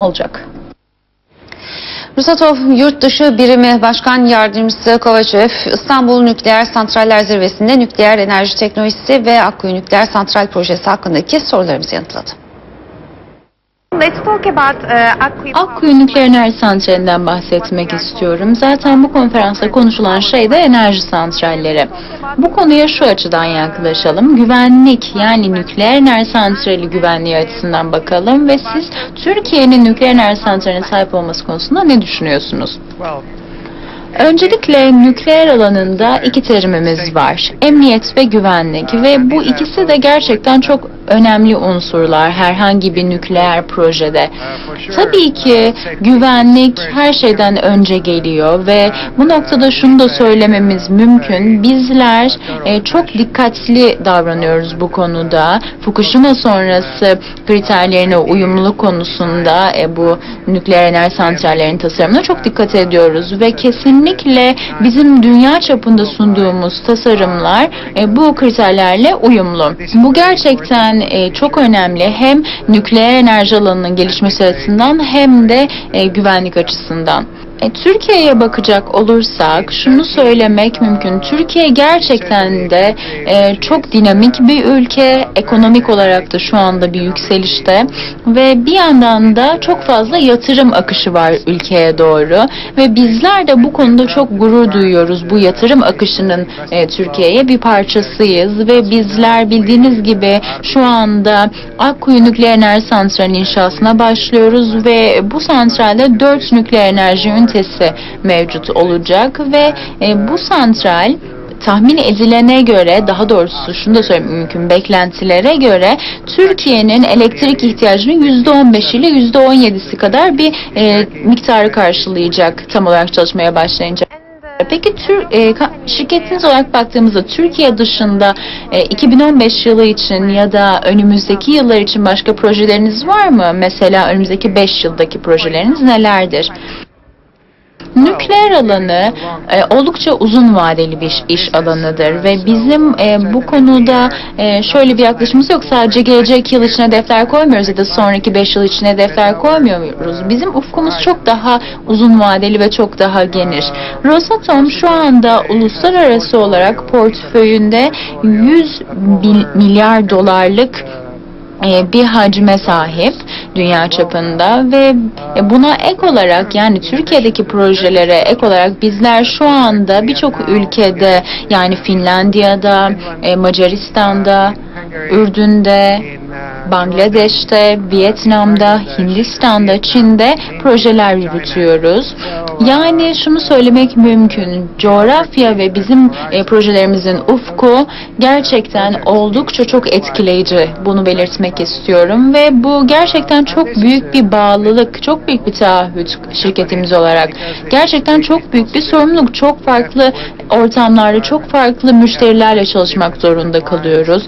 olacak. Rusatov Yurt Dışı Birimi Başkan Yardımcısı Kovaçev, İstanbul Nükleer Santraller Zirvesi'nde nükleer enerji teknolojisi ve Akkuyu Nükleer Santral Projesi hakkındaki sorularımızı yanıtladı. Akkuyu. Akkuyu Nükleer Enerji Santrali'nden bahsetmek istiyorum. Zaten bu konferansta konuşulan şey de enerji santralleri. Bu konuya şu açıdan yaklaşalım. Güvenlik yani nükleer enerji santrali güvenliği açısından bakalım ve siz Türkiye'nin nükleer enerji santraline sahip olması konusunda ne düşünüyorsunuz? Öncelikle nükleer alanında iki terimimiz var. Emniyet ve güvenlik ve bu ikisi de gerçekten çok önemli unsurlar herhangi bir nükleer projede. Tabii ki güvenlik her şeyden önce geliyor ve bu noktada şunu da söylememiz mümkün. Bizler e, çok dikkatli davranıyoruz bu konuda. Fukushima sonrası kriterlerine uyumluluk konusunda e, bu nükleer enerji santrallerinin tasarımına çok dikkat ediyoruz ve kesinlikle bizim dünya çapında sunduğumuz tasarımlar e, bu kriterlerle uyumlu. Bu gerçekten e, çok önemli hem nükleer enerji alanının gelişmesi açısından hem de e, güvenlik açısından. E, Türkiye'ye bakacak olursak şunu söylemek mümkün. Türkiye gerçekten de e, çok dinamik bir ülke. Ekonomik olarak da şu anda bir yükselişte ve bir yandan da çok fazla yatırım akışı var ülkeye doğru ve bizler de bu konuda çok gurur duyuyoruz. Bu yatırım akışının e, Türkiye'ye bir parçasıyız ve bizler bildiğiniz gibi şu anda Akkuyu Nükleer Enerji Santrali inşasına başlıyoruz ve bu santralde 4 nükleer enerji ünitesi mevcut olacak ve e, bu santral tahmin edilene göre daha doğrusu şunu da söylemem mümkün beklentilere göre Türkiye'nin elektrik ihtiyacının %15 ile %17'si kadar bir e, miktarı karşılayacak tam olarak çalışmaya başlayınca. Peki tür, e, şirketiniz olarak baktığımızda Türkiye dışında e, 2015 yılı için ya da önümüzdeki yıllar için başka projeleriniz var mı? Mesela önümüzdeki 5 yıldaki projeleriniz nelerdir? Nükleer alanı e, oldukça uzun vadeli bir iş alanıdır ve bizim e, bu konuda e, şöyle bir yaklaşımımız yok. Sadece gelecek yıl için hedefler koymuyoruz ya da sonraki 5 yıl için hedefler koymuyoruz. Bizim ufkumuz çok daha uzun vadeli ve çok daha geniş. Rosatom şu anda uluslararası olarak portföyünde 100 bil- milyar dolarlık bir hacme sahip dünya çapında ve e, buna ek olarak yani Türkiye'deki projelere ek olarak bizler şu anda birçok ülkede yani Finlandiya'da, e, Macaristan'da, Ürdün'de, Bangladeş'te, Vietnam'da, Hindistan'da, Çin'de projeler yürütüyoruz. Yani şunu söylemek mümkün. Coğrafya ve bizim e, projelerimizin ufku gerçekten oldukça çok etkileyici. Bunu belirtmek istiyorum ve bu gerçekten çok büyük bir bağlılık, çok büyük bir taahhüt şirketimiz olarak. Gerçekten çok büyük bir sorumluluk. Çok farklı ortamlarda, çok farklı müşterilerle çalışmak zorunda kalıyoruz.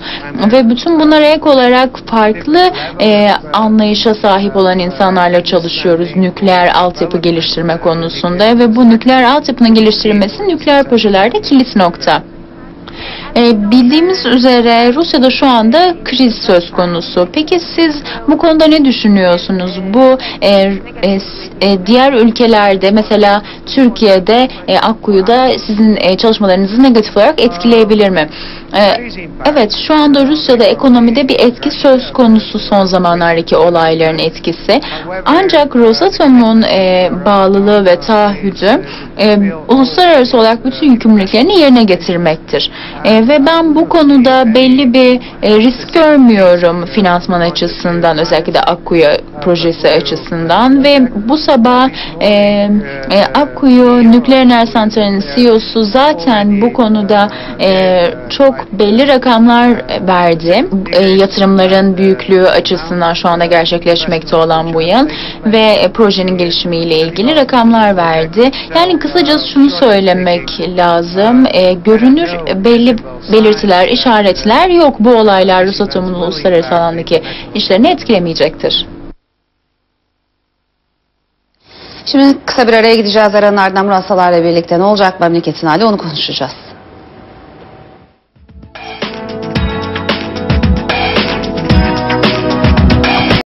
Ve bütün bunlara ek olarak farklı e, anlayışa sahip olan insanlarla çalışıyoruz nükleer altyapı geliştirme konusunda ve bu nükleer altyapının geliştirilmesi nükleer projelerde kilit nokta. E, bildiğimiz üzere Rusya'da şu anda kriz söz konusu. Peki siz bu konuda ne düşünüyorsunuz? Bu e, e, e, diğer ülkelerde mesela Türkiye'de e, Akkuyu'da sizin e, çalışmalarınızı negatif olarak etkileyebilir mi? E, evet şu anda Rusya'da ekonomide bir etki söz konusu son zamanlardaki olayların etkisi. Ancak Rosatom'un e, bağlılığı ve taahhüdü e, uluslararası olarak bütün yükümlülüklerini yerine getirmektir. E, ve ben bu konuda belli bir e, risk görmüyorum finansman açısından özellikle de Akkuyu projesi açısından ve bu sabah e, e, Akkuyu Nükleer Enerji Santrali'nin CEO'su zaten bu konuda e, çok belli rakamlar verdi. E, yatırımların büyüklüğü açısından şu anda gerçekleşmekte olan bu yıl ve e, projenin gelişimiyle ilgili rakamlar verdi. Yani kısacası şunu söylemek lazım. E, görünür belli belirtiler, işaretler yok. Bu olaylar Rosatom'un uluslararası alandaki işlerini etkilemeyecektir. Şimdi kısa bir araya gideceğiz. Aranın ardından Murasalarla birlikte ne olacak memleketin hali onu konuşacağız.